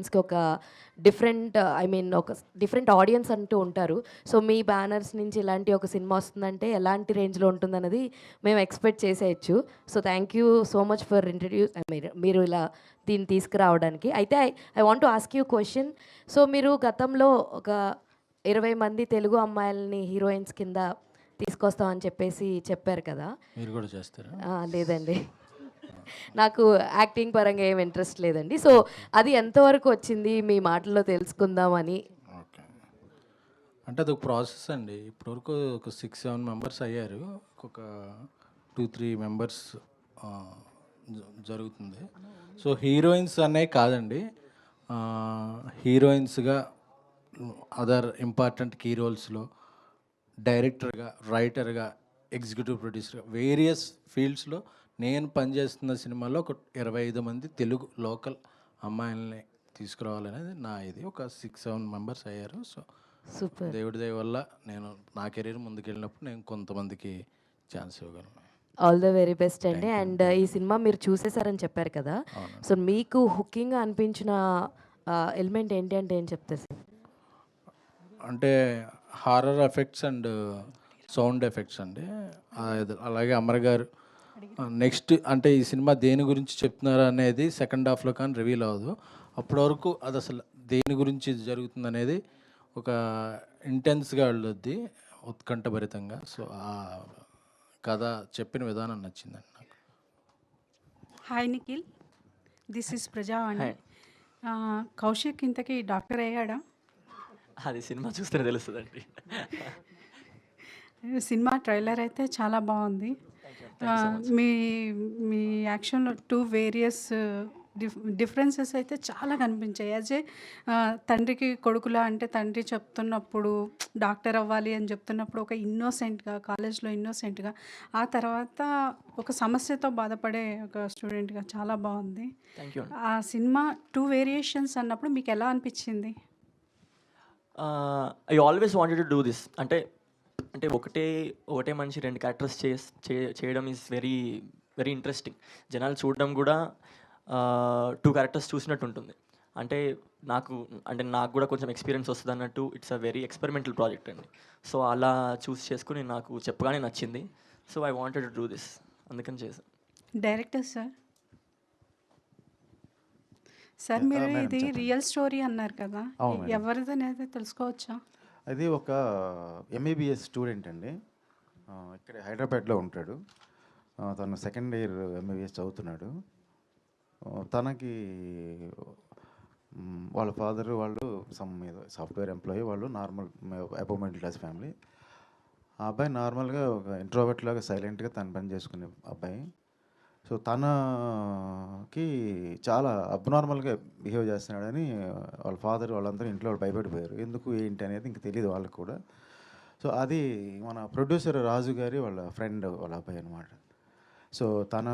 హీరోయిన్స్కి ఒక different I mean ఒక different audience అంటూ ఉంటారు. సో మీ బ్యానర్స్ నుంచి ఇలాంటి ఒక సినిమా వస్తుందంటే ఎలాంటి రేంజ్లో ఉంటుందన్నది మేము ఎక్స్పెక్ట్ చేసేయచ్చు. So thank you so much for introduce మీరు మీరు ఇలా దీన్ని తీసుకురావడానికి. అయితే I I want to ask you question so మీరు గతంలో ఒక ఇరవై మంది తెలుగు అమ్మాయిలని హీరోయిన్స్ కింద తీసుకొస్తామని చెప్పేసి చెప్పారు కదా? మీరు కూడా చేస్తారా? లేదండి. నాకు యాక్టింగ్ పరంగా ఏం ఇంట్రెస్ట్ లేదండి. సో అది ఎంతవరకు వచ్చింది? మీ మాటల్లో తెలుసుకుందామని ఓకే. అంటే అది ఒక ప్రాసెస్ అండి. ఇప్పటివరకు ఒక సిక్స్ సెవెన్ మెంబర్స్ అయ్యారు. ఒక టూ త్రీ మెంబర్స్ జరుగుతుంది. సో హీరోయిన్స్ అనే కాదండి. హీరోయిన్స్గా అదర్ ఇంపార్టెంట్ కీ రోల్స్లో డైరెక్టర్గా రైటర్గా ఎగ్జిక్యూటివ్ ప్రొడ్యూసర్గా వేరియస్ ఫీల్డ్స్లో నేను పనిచేస్తున్న సినిమాలో ఒక ఇరవై ఐదు మంది తెలుగు లోకల్ అమ్మాయిల్ని తీసుకురావాలనేది నా ఇది. ఒక సిక్స్ సెవెన్ మెంబర్స్ అయ్యారు. So super. దేవుడి దయ వల్ల నేను నా కెరీర్ ముందుకెళ్ళినప్పుడు నేను కొంతమందికి ఛాన్స్ ఇవ్వగలను. ఆల్ ద వెరీ బెస్ట్ అండి. అండ్ ఈ సినిమా మీరు చూసేసారని చెప్పారు కదా. సో మీకు హుకింగ్ అనిపించిన ఎలిమెంట్ ఏంటి అంటే ఏం చెప్తారు? సార్ అంటే horror effects and sound effects అండి. అలాగే అమర్ గారు నెక్స్ట్ అంటే ఈ సినిమా దేని గురించి చెప్తున్నారు అనేది సెకండ్ హాఫ్లో కానీ రివీల్ అవ్వదు. అప్పటి వరకు అది అసలు దేని గురించి ఇది జరుగుతుంది అనేది ఒక ఇంటెన్స్గా వెళ్ళొద్ది ఉత్కంఠభరితంగా. సో ఆ కథ చెప్పిన విధానం నచ్చిందండి నాకు. Hi Nikhil this is Prajavani ఆ, కౌశిక్ ఇంతకీ డాక్టర్ అయ్యాడా? అది సినిమా చూస్తేనే తెలుస్తుందండి. సినిమా ట్రైలర్ అయితే చాలా బాగుంది. మీ మీ యాక్షన్లో టూ వేరియస్ డిఫ్ డిఫరెన్సెస్ అయితే చాలా కనిపించాయి. యాజ్ ఏ తండ్రికి కొడుకులా అంటే తండ్రి చెప్తున్నప్పుడు డాక్టర్ అవ్వాలి అని చెప్తున్నప్పుడు ఒక ఇన్నోసెంట్గా కాలేజ్లో ఇన్నోసెంట్గా ఆ తర్వాత ఒక సమస్యతో బాధపడే ఒక స్టూడెంట్గా చాలా బాగుంది. ఆ సినిమా టూ వేరియేషన్స్ అన్నప్పుడు మీకు ఎలా అనిపించింది? I always wanted to do this అంటే అంటే ఒకటే ఒకటే మనిషి రెండు క్యారెక్టర్స్ చే చేయడం ఈజ్ వెరీ వెరీ ఇంట్రెస్టింగ్ జనాలు చూడడం కూడా టూ క్యారెక్టర్స్ చూసినట్టు ఉంటుంది. అంటే నాకు అంటే నాకు కూడా కొంచెం ఎక్స్పీరియన్స్ వస్తుంది అన్నట్టు it's a very experimental project అండి. సో అలా చూస్ చేసుకుని నాకు చెప్పగానే నచ్చింది. So I wanted to do this అందుకని చేశాను డైరెక్టర్ సార్ సార్ మీరు ఇది రియల్ స్టోరీ అన్నారు కదా. ఎవరిది అనేది తెలుసుకోవచ్చా? అది ఒక ఎంబీబీఎస్ స్టూడెంట్ అండి. ఇక్కడ హైదరాబాద్లో ఉంటాడు. తను సెకండ్ ఇయర్ ఎంబీబీఎస్ చదువుతున్నాడు. తనకి వాళ్ళ ఫాదర్ వాళ్ళు సమ్ సాఫ్ట్వేర్ ఎంప్లాయీ వాళ్ళు normal above middle class family ఆ అబ్బాయి నార్మల్గా ఒక ఇంట్రోవర్ట్ లాగా సైలెంట్గా తన పని చేసుకునే అబ్బాయి. సో తనకి చాలా అబ్నార్మల్గా బిహేవ్ చేస్తున్నాడని వాళ్ళ ఫాదర్ వాళ్ళందరూ ఇంట్లో వాళ్ళు భయపడిపోయారు. ఎందుకు ఏంటి అనేది ఇంక తెలియదు వాళ్ళకి కూడా. సో అది మన ప్రొడ్యూసర్ రాజు గారి వాళ్ళ ఫ్రెండ్ వాళ్ళ అబ్బాయి అనమాట సో తన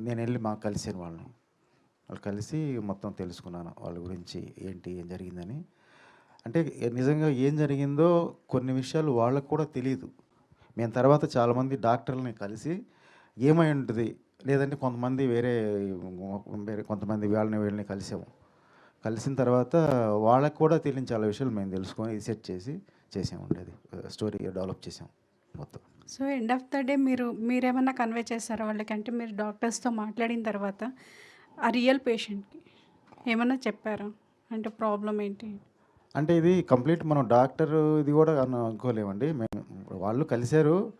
నేను వెళ్ళి మాకు కలిసాను వాళ్ళని. వాళ్ళు కలిసి మొత్తం తెలుసుకున్నాను వాళ్ళ గురించి ఏంటి ఏం జరిగిందని. అంటే నిజంగా ఏం జరిగిందో కొన్ని విషయాలు వాళ్ళకు కూడా తెలియదు మేము తర్వాత చాలామంది డాక్టర్లని కలిసి ఏమై ఉంటుంది? లేదంటే కొంతమంది వేరే వేరే కొంతమంది వాళ్ళని వీళ్ళని కలిసాము. కలిసిన తర్వాత వాళ్ళకు కూడా తెలియని చాలా విషయాలు మేము తెలుసుకొని రీసెర్చ్ చేసి చేసామండి అది. స్టోరీ డెవలప్ చేసాం మొత్తం. So end of the day మీరు మీరేమన్నా కన్వే చేస్తారా వాళ్ళకి? అంటే మీరు డాక్టర్స్తో మాట్లాడిన తర్వాత ఆ రియల్ పేషెంట్కి ఏమన్నా చెప్పారా? అంటే ప్రాబ్లం ఏంటి? అంటే ఇది కంప్లీట్ మనం డాక్టర్ ఇది కూడా అను- అనుకోలేమండి. మేము వాళ్ళు కలిశారు.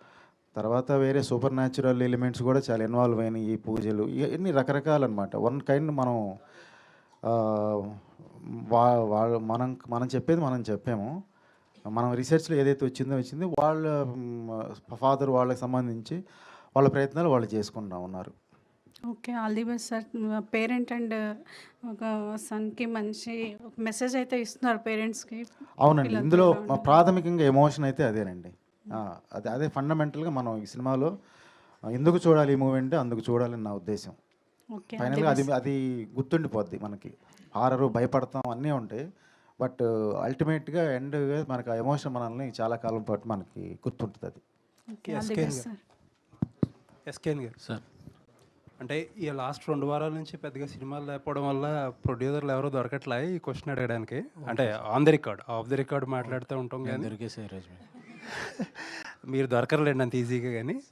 తర్వాత వేరే సూపర్ న్యాచురల్ ఎలిమెంట్స్ కూడా చాలా ఇన్వాల్వ్ అయినాయి ఈ పూజలు. ఇవన్నీ రకరకాలన్నమాట. వన్ కైండ్ మనం వా వాళ్ళు మనం మనం చెప్పేది మనం చెప్పాము. మనం రీసెర్చ్లో ఏదైతే వచ్చిందో వచ్చింది వాళ్ళ ఫాదర్ వాళ్ళకి సంబంధించి వాళ్ళ ప్రయత్నాలు వాళ్ళు చేసుకుంటా ఉన్నారు. Okay all the best sir. Parent and ఒక సన్కి మంచి ఒక మెసేజ్ అయితే ఇస్తున్నారు పేరెంట్స్కి. అవునండి. ఇందులో ప్రాథమికంగా ఎమోషన్ అయితే అదేనండి. అదే అదే ఫండమెంటల్గా మనం ఈ సినిమాలో ఎందుకు చూడాలి ఈ మూవీ అంటే అందుకు చూడాలని నా ఉద్దేశం. ఓకే ఫైనల్గా అది అది గుర్తుండిపోద్ది మనకి. హారరు భయపడతాం అన్నీ ఉంటాయి. బట్ అల్టిమేట్గా ఎండ్గా మనకి ఆ ఎమోషన్ మనల్ని చాలా కాలం పాటు మనకి గుర్తుంటుంది అది. సార్. ఎస్కేన్ గారు. సార్. అంటే ఈ లాస్ట్ రెండు వారాల నుంచి పెద్దగా సినిమాలు లేకపోవడం వల్ల ప్రొడ్యూసర్లు ఎవరో దొరకట్లే ఈ క్వశ్చన్ అడగడానికి? అంటే on the record off the record మాట్లాడుతూ ఉంటాం కానీ. రోజు మీరు దొరకరులేండి అంత ఈజీగా కానీ.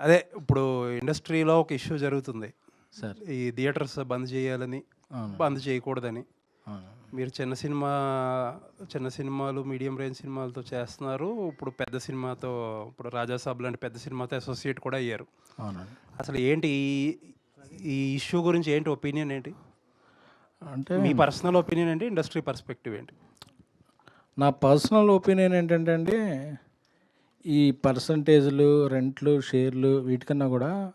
అదే ఇప్పుడు ఇండస్ట్రీలో ఒక ఇష్యూ జరుగుతుంది. సార్. ఈ థియేటర్స్ బంద్ చేయాలని. బంద్ చేయకూడదని. మీరు చిన్న సినిమా చిన్న సినిమాలు మీడియం రేంజ్ సినిమాలతో చేస్తున్నారు. ఇప్పుడు పెద్ద సినిమాతో ఇప్పుడు రాజాసాబ్ లాంటి పెద్ద సినిమాతో అసోసియేట్ కూడా అయ్యారు. అసలు ఏంటి ఈ- ఈ ఇష్యూ గురించి ఏంటి ఒపీనియన్ ఏంటి? అంటే మీ పర్సనల్ ఒపీనియన్ ఏంటి? ఇండస్ట్రీ పర్స్పెక్టివ్ ఏంటి? నా పర్సనల్ ఒపీనియన్ ఏంటంటే అండి ఈ పర్సంటేజ్లు రెంట్లు షేర్లు వీటికన్నా కూడా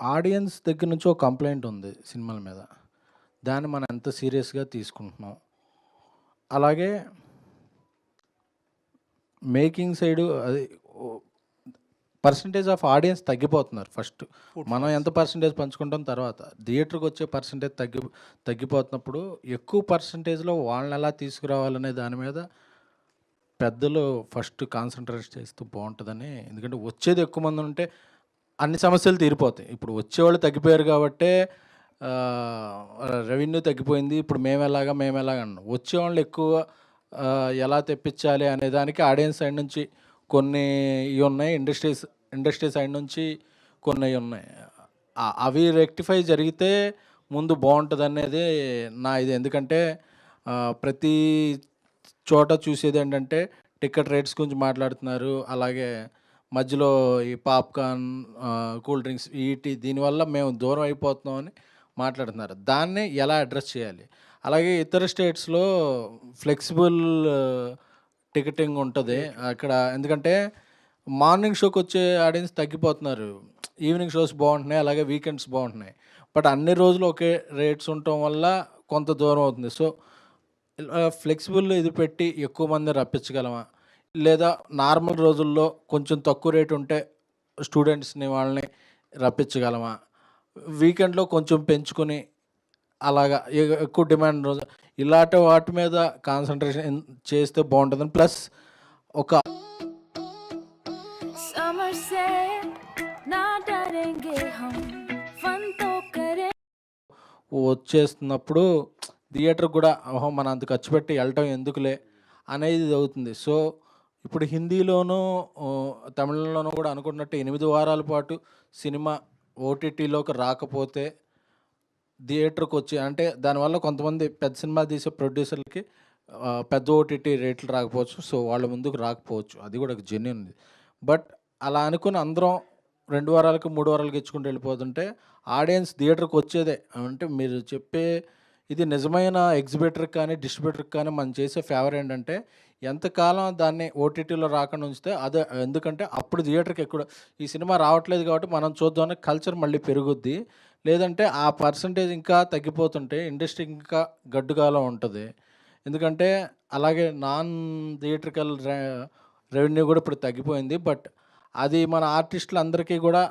ఆడియన్స్ దగ్గర నుంచి ఒక కంప్లైంట్ ఉంది సినిమాల మీద. దాన్ని మనం ఎంత సీరియస్గా తీసుకుంటున్నాం. అలాగే మేకింగ్ సైడు అది పర్సంటేజ్ ఆఫ్ ఆడియన్స్ తగ్గిపోతున్నారు ఫస్ట్ మనం ఎంత పర్సంటేజ్ పంచుకుంటాం తర్వాత? థియేటర్కి వచ్చే పర్సంటేజ్ తగ్గి తగ్గిపోతున్నప్పుడు ఎక్కువ పర్సంటేజ్లో వాళ్ళని ఎలా తీసుకురావాలనే దాని మీద పెద్దలు ఫస్ట్ కాన్సన్ట్రేట్ చేస్తూ బాగుంటుందని ఎందుకంటే వచ్చేది ఎక్కువ మంది ఉంటే అన్ని సమస్యలు తీరిపోతాయి. ఇప్పుడు వచ్చేవాళ్ళు తగ్గిపోయారు కాబట్టే రెవెన్యూ తగ్గిపోయింది ఇప్పుడు మేము ఎలాగా మేము ఎలాగా అన్నాం. వచ్చేవాళ్ళు ఎక్కువ ఎలా తెప్పించాలి అనే దానికి ఆడియన్స్ సైడ్ నుంచి కొన్ని ఇవి ఉన్నాయి ఇండస్ట్రీస్ ఇండస్ట్రీ సైడ్ నుంచి కొన్ని ఉన్నాయి. అవి రెక్టిఫై జరిగితే ముందు బాగుంటుంది అనేది నా ఇది. ఎందుకంటే ప్రతి చోట చూసేది ఏంటంటే టికెట్ రేట్స్ గురించి మాట్లాడుతున్నారు. అలాగే మధ్యలో ఈ పాప్కార్న్ కూల్ డ్రింక్స్ వీటి దీనివల్ల మేము దూరం అయిపోతున్నామని మాట్లాడుతున్నారు. దాన్ని ఎలా అడ్రస్ చేయాలి? అలాగే ఇతర స్టేట్స్లో ఫ్లెక్సిబుల్ టికెటింగ్ ఉంటుంది. అక్కడ ఎందుకంటే మార్నింగ్ షోకి వచ్చే ఆడియన్స్ తగ్గిపోతున్నారు. ఈవినింగ్ షోస్ బాగుంటున్నాయి అలాగే వీకెండ్స్ బాగుంటున్నాయి. బట్ అన్ని రోజులు ఒకే రేట్స్ ఉండటం వల్ల కొంత దూరం అవుతుంది. సో ఫ్లెక్సిబుల్ ఇది పెట్టి ఎక్కువ మంది రప్పించగలమా? లేదా నార్మల్ రోజుల్లో కొంచెం తక్కువ రేట్ ఉంటే స్టూడెంట్స్ని వాళ్ళని రప్పించగలమా? వీకెండ్లో కొంచెం పెంచుకొని అలాగా ఎక్కువ డిమాండ్ రోజు. ఇలాంటి వాటి మీద కాన్సన్ట్రేషన్ చేస్తే బాగుంటుందని. ప్లస్ ఒక వచ్చేస్తున్నప్పుడు థియేటర్ కూడా ఓహో మనం అంత ఖర్చు పెట్టి వెళ్ళటం ఎందుకులే అనేది అవుతుంది సో ఇప్పుడు హిందీలోనూ తమిళంలోనూ కూడా అనుకున్నట్టు ఎనిమిది వారాల పాటు సినిమా ఓటీటీలోకి రాకపోతే థియేటర్కి వచ్చి అంటే దానివల్ల కొంతమంది పెద్ద సినిమా తీసే ప్రొడ్యూసర్లకి పెద్ద ఓటీటీ రేట్లు రాకపోవచ్చు. సో వాళ్ళ ముందుకు రాకపోవచ్చు. అది కూడా ఒక జెన్యున్ బట్ అలా అనుకుని అందరం రెండు వారాలకి మూడు వారాలకి ఇచ్చుకుంటూ వెళ్ళిపోతుంటే ఆడియన్స్ థియేటర్కి వచ్చేదే అంటే మీరు చెప్పే ఇది నిజమైన ఎగ్జిబిటర్కి కానీ డిస్ట్రిబ్యూటర్కి కానీ మనం చేసే ఫేవర్ ఏంటంటే ఎంతకాలం దాన్ని ఓటీటీలో రాకుండా ఉంచితే అదే ఎందుకంటే అప్పుడు థియేటర్కి ఎక్కడ ఈ సినిమా రావట్లేదు కాబట్టి మనం చూద్దామని కల్చర్ మళ్ళీ పెరుగుద్ది. లేదంటే ఆ పర్సంటేజ్ ఇంకా తగ్గిపోతుంటే ఇండస్ట్రీ ఇంకా గడ్డుగాలం ఉంటుంది. ఎందుకంటే అలాగే నాన్ థియేట్రికల్ రెవెన్యూ కూడా ఇప్పుడు తగ్గిపోయింది. బట్ అది మన ఆర్టిస్టులు అందరికీ కూడా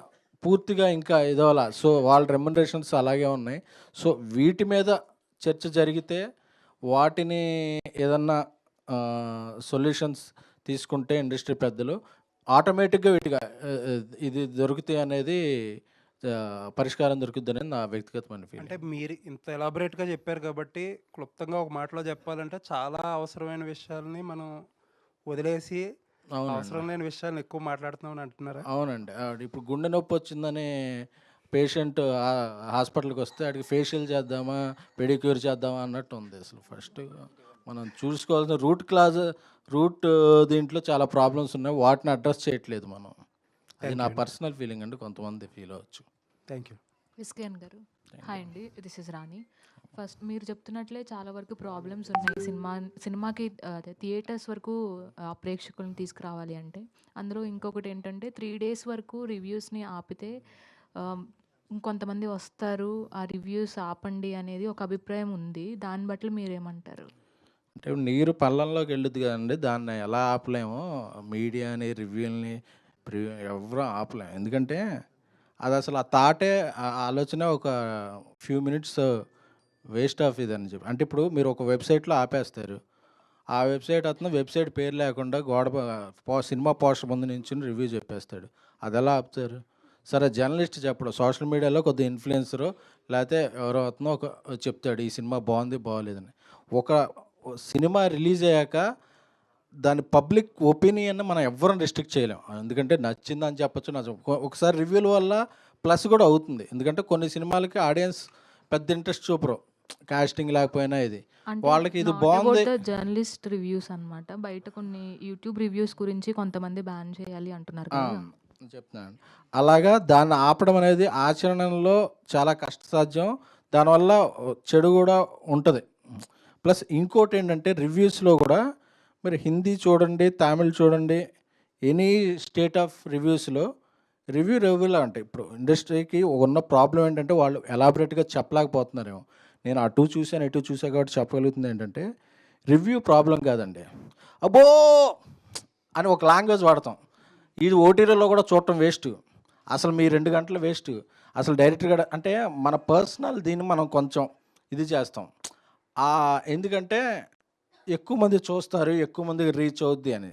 పూర్తిగా ఇంకా ఇదోలా సో వాళ్ళ రెమ్యునరేషన్స్ అలాగే ఉన్నాయి. సో వీటి మీద చర్చ జరిగితే వాటిని ఏదన్నా సొల్యూషన్స్ తీసుకుంటే ఇండస్ట్రీ పెద్దలు ఆటోమేటిక్గా వీటిగా ఇది దొరుకుతాయి అనేది పరిష్కారం దొరుకుతుందని నా వ్యక్తిగతమైన అంటే ఫీలింగ్ మీరు ఇంత ఎలాబొరేట్గా చెప్పారు కాబట్టి క్లుప్తంగా ఒక మాటలో చెప్పాలంటే చాలా అవసరమైన విషయాల్ని మనం వదిలేసి అవునండి. అవసరం లేని విషయాలను ఎక్కువ మాట్లాడుతున్నామని అంటున్నారా? అవునండి. ఇప్పుడు గుండె నొప్పి వచ్చిందని పేషెంట్ హాస్పిటల్కి వస్తే ఆడికి ఫేషియల్ చేద్దామా పెడిక్యూర్ చేద్దామా అన్నట్టు ఉంది అసలు. ఫస్ట్ మనం చూసుకోవాల్సిన రూట్ క్లాజ్ రూట్ దీంట్లో చాలా ప్రాబ్లమ్స్ ఉన్నాయి. వాటిని అడ్రస్ చేయట్లేదు మనం. అది నా పర్సనల్ ఫీలింగ్ అండి కొంతమంది ఫీల్ అవ్వచ్చు. థ్యాంక్ యూ విస్కేన్ గారు. హాయ్ అండి దిస్ ఇస్ రాణి ఫస్ట్ మీరు చెప్తున్నట్లే చాలా వరకు ప్రాబ్లమ్స్ ఉన్నాయి సినిమా సినిమాకి అదే థియేటర్స్ వరకు ఆ, ప్రేక్షకులను తీసుకురావాలి అంటే. అందులో ఇంకొకటి ఏంటంటే త్రీ డేస్ వరకు రివ్యూస్ని ఆపితే ఆ, ఇంకొంతమంది వస్తారు ఆ రివ్యూస్ ఆపండి అనేది ఒక అభిప్రాయం ఉంది. దాన్ని బట్టి మీరేమంటారు? అంటే నీరు పళ్ళంలోకి వెళ్ళుద్ది కదండి దాన్ని ఎలా ఆపలేమో మీడియాని రివ్యూల్ని ప్రి ఎవరు ఆపలే. ఎందుకంటే అది అసలు ఆ థాటే ఆ ఆలోచన ఒక ఫ్యూ మినిట్స్ వేస్ట్ ఆఫ్ ఇది అని చెప్పి. అంటే ఇప్పుడు మీరు ఒక వెబ్సైట్లో ఆపేస్తారు. ఆ వెబ్సైట్ అతను వెబ్సైట్ పేరు లేకుండా గోడ సినిమా పోస్టర్ ముందు నుంచి రివ్యూ చెప్పేస్తాడు. అది ఎలా ఆపుతారు? సరే జర్నలిస్ట్ చెప్పడం. సోషల్ మీడియాలో కొద్ది ఇన్ఫ్లుయెన్సరు లేకపోతే ఎవరో అతను ఒక చెప్తాడు ఈ సినిమా బాగుంది బాగోలేదని. ఒక సినిమా రిలీజ్ అయ్యాక దాని పబ్లిక్ ఒపీనియన్ మనం ఎవ్వరం రెస్ట్రిక్ట్ చేయలేం. ఎందుకంటే నచ్చిందని చెప్పొచ్చు నచ్చ ఒకసారి రివ్యూల వల్ల ప్లస్ కూడా అవుతుంది. ఎందుకంటే కొన్ని సినిమాలకి ఆడియన్స్ పెద్ద ఇంట్రెస్ట్ చూపరు. కాస్టింగ్ లేకపోయినా ఇది. వాళ్ళకి ఇది బాగుంది. జర్నలిస్ట్ రివ్యూస్ అన్నమాట. బయట కొన్ని యూట్యూబ్ రివ్యూస్ గురించి కొంతమంది బ్యాన్ చేయాలి అంటున్నారు చెప్తున్నాను. అలాగా దాన్ని ఆపడం అనేది ఆచరణలో చాలా కష్టసాధ్యం. దానివల్ల చెడు కూడా ఉంటుంది. ప్లస్ ఇంకోటి ఏంటంటే రివ్యూస్లో కూడా మీరు హిందీ చూడండి తమిళ్ చూడండి ఎనీ స్టేట్ ఆఫ్ రివ్యూస్లో రివ్యూ రివ్యూలా ఉంటాయి ఇప్పుడు ఇండస్ట్రీకి ఉన్న ప్రాబ్లం ఏంటంటే వాళ్ళు ఎలాబరేట్గా చెప్పలేకపోతున్నారేమో. నేను అటు చూశాను ఇటు చూసా కాబట్టి చెప్పగలుగుతుంది ఏంటంటే రివ్యూ ప్రాబ్లం కాదండి. అబ్బో! అని ఒక లాంగ్వేజ్ వాడతాం. ఇది ఓటీటీలో కూడా చూడటం వేస్ట్. అసలు మీ రెండు గంటలు వేస్ట్. అసలు డైరెక్ట్గా అంటే మన పర్సనల్ దీన్ని మనం కొంచెం ఇది చేస్తాం. ఎందుకంటే ఎక్కువ మంది చూస్తారు ఎక్కువ మందికి రీచ్ అవుద్ది అని.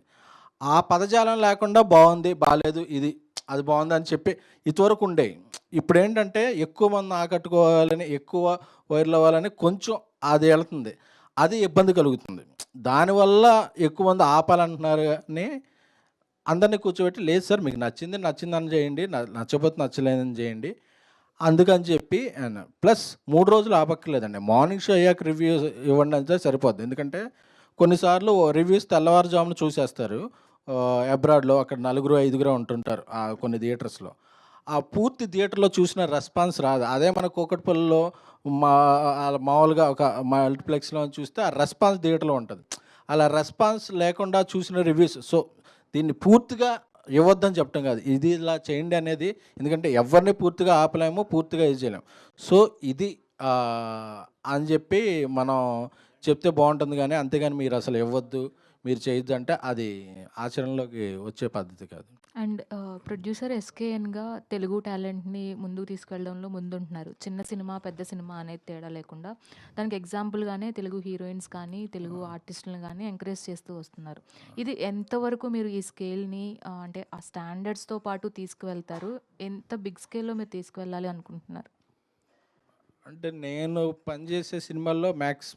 ఆ పదజాలం లేకుండా బాగుంది బాగాలేదు ఇది అది బాగుంది అని చెప్పి ఇదివరకు ఉండేవి ఇప్పుడు ఏంటంటే ఎక్కువ మంది ఆకట్టుకోవాలని ఎక్కువ వైరల్ అవ్వాలని కొంచెం అది వెళుతుంది. అది ఇబ్బంది కలుగుతుంది. దానివల్ల ఎక్కువ మంది ఆపాలంటున్నారు కానీ అందరినీ కూర్చోబెట్టి లేదు సార్ మీకు నచ్చింది నచ్చిందని చేయండి నచ్చకపోతే నచ్చలేదని చేయండి అందుకని చెప్పి ప్లస్ మూడు రోజులు ఆపక్కర్లేదండి. మార్నింగ్ షో అయ్యాక రివ్యూ ఇవ్వండి అంటే సరిపోద్ది. ఎందుకంటే కొన్నిసార్లు రివ్యూస్ తెల్లవారుజామున చూసేస్తారు. అబ్రాడ్లో అక్కడ నలుగురు ఐదుగురు ఉంటుంటారు ఆ కొన్ని థియేటర్స్లో. ఆ పూర్తి థియేటర్లో చూసిన రెస్పాన్స్ రాదు. అదే మన కూకట్పల్లిలో మా మామూలుగా ఒక మల్టీప్లెక్స్లో చూస్తే ఆ రెస్పాన్స్ థియేటర్లో ఉంటుంది. అలా రెస్పాన్స్ లేకుండా చూసిన రివ్యూస్. సో దీన్ని పూర్తిగా ఇవ్వద్దని చెప్పడం కాదు. ఇది ఇలా చేయండి అనేది ఎందుకంటే ఎవరిని పూర్తిగా ఆపలేము పూర్తిగా ఇది చేయలేము. సో ఇది అని చెప్పి మనం చెప్తే బాగుంటుంది కానీ అంతేగాని మీరు అసలు ఇవ్వద్దు మీరు చేయొద్దు అంటే అది ఆచరణలోకి వచ్చే పద్ధతి కాదు. అండ్ ప్రొడ్యూసర్ ఎస్కేఎన్గా తెలుగు టాలెంట్ని ముందుకు తీసుకెళ్ళడంలో ముందుంటున్నారు. చిన్న సినిమా పెద్ద సినిమా అనేది తేడా లేకుండా దానికి ఎగ్జాంపుల్గానే తెలుగు హీరోయిన్స్ కానీ తెలుగు ఆర్టిస్టులను కానీ ఎంకరేజ్ చేస్తూ వస్తున్నారు. ఇది ఎంతవరకు మీరు ఈ స్కేల్ని అంటే ఆ స్టాండర్డ్స్తో పాటు తీసుకువెళ్తారు? ఎంత బిగ్ స్కేల్లో మీరు తీసుకువెళ్ళాలి అనుకుంటున్నారు? అంటే నేను పనిచేసే సినిమాల్లో మ్యాక్స్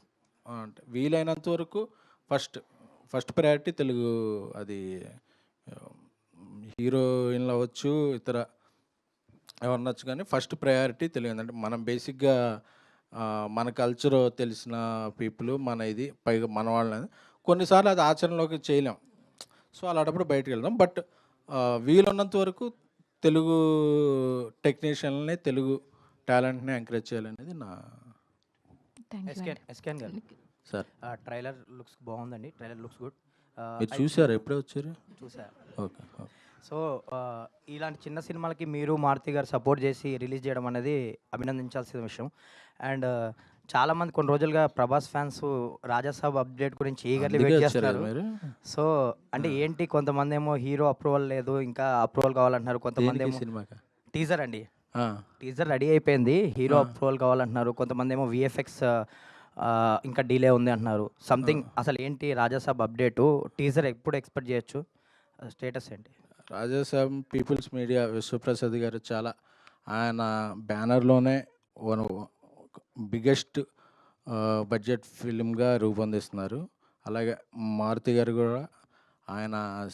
అంటే వీలైనంత వరకు ఫస్ట్ ఫస్ట్ ప్రయారిటీ తెలుగు అది హీరోయిన్లు అవ్వచ్చు ఇతర ఎవరినొచ్చు కానీ ఫస్ట్ ప్రయారిటీ తెలుగు. అంటే మనం బేసిక్గా మన కల్చర్ తెలిసిన పీపుల్ మన ఇది పైగా మన వాళ్ళని కొన్నిసార్లు అది ఆచరణలోకి చేయలేం. సో అలాంటప్పుడు బయటకు వెళ్దాం. బట్ వీలున్నంత వరకు తెలుగు టెక్నీషియన్లని తెలుగు టాలెంట్ని ఎంకరేజ్ చేయాలనేది నా ఎస్కేన్ ఎస్కేన్ గారు. సార్. ట్రైలర్ లుక్స్ బాగుందండి ట్రైలర్ లుక్స్ గుడ్. మీరు చూసారు? ఎప్పుడే వచ్చారు? చూసా. Okay okay. సో ఇలాంటి చిన్న సినిమాలకి మీరు మారుతి గారు సపోర్ట్ చేసి రిలీజ్ చేయడం అనేది అభినందించాల్సిన విషయం. అండ్ చాలామంది కొన్ని రోజులుగా ప్రభాస్ ఫ్యాన్స్ రాజాసాబ్ అప్డేట్ గురించి ఈగర్లీ వెయిట్ చేస్తున్నారు. మీరు? సో అంటే ఏంటి కొంతమంది ఏమో హీరో అప్రూవల్ లేదు ఇంకా అప్రూవల్ కావాలంటున్నారు కొంతమంది ఏమో సినిమాకి? టీజర్ అండి. టీజర్ రెడీ అయిపోయింది. హీరో అప్రూవల్ కావాలంటున్నారు. కొంతమంది ఏమో విఎఫ్ఎక్స్ ఇంకా డిలే ఉంది అంటున్నారు. సంథింగ్ అసలు ఏంటి రాజాసాబ్ అప్డేటు? టీజర్ ఎప్పుడు ఎక్స్పెక్ట్ చేయొచ్చు? స్టేటస్ ఏంటి? రాజాసాబ్ పీపుల్స్ మీడియా విశ్వప్రసాద్ గారు చాలా ఆయన బ్యానర్లోనే వన్ బిగ్గెస్ట్ బడ్జెట్ ఫిలింగా రూపొందిస్తున్నారు. అలాగే మారుతి గారు కూడా ఆయన